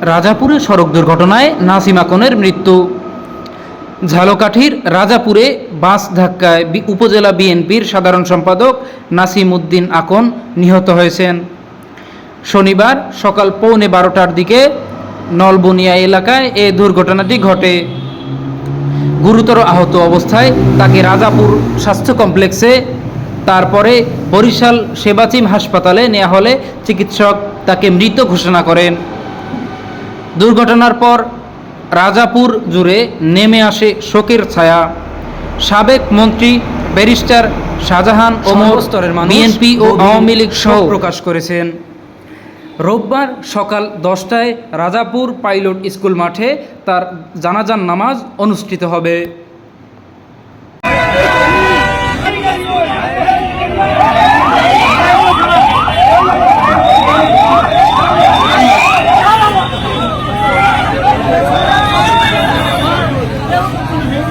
রাজাপুরে সড়ক দুর্ঘটনায় নাসিম আকনের মৃত্যু। ঝালকাঠির রাজাপুরে বাস ধাক্কায় উপজেলা বিএনপির সাধারণ সম্পাদক নাসিম উদ্দিন আকন নিহত হয়েছেন। শনিবার সকাল পৌনে বারোটার দিকে নলবনিয়া এলাকায় এ দুর্ঘটনাটি ঘটে। গুরুতর আহত অবস্থায় তাকে রাজাপুর স্বাস্থ্য কমপ্লেক্সে, তারপরে বরিশাল সেবাচিম হাসপাতালে নেওয়া হলে চিকিৎসক তাকে মৃত ঘোষণা করেন। দুর্ঘটনার পর রাজাপুর জুড়ে নেমে আসে শোকের ছায়া। সাবেক মন্ত্রী ব্যারিস্টার শাহজাহান ও মহস্তরের বিএনপি ও আওয়ামী লীগ সহ প্রকাশ করেছেন। রোববার সকাল দশটায় রাজাপুর পাইলট স্কুল মাঠে তার জানাজান নামাজ অনুষ্ঠিত হবে।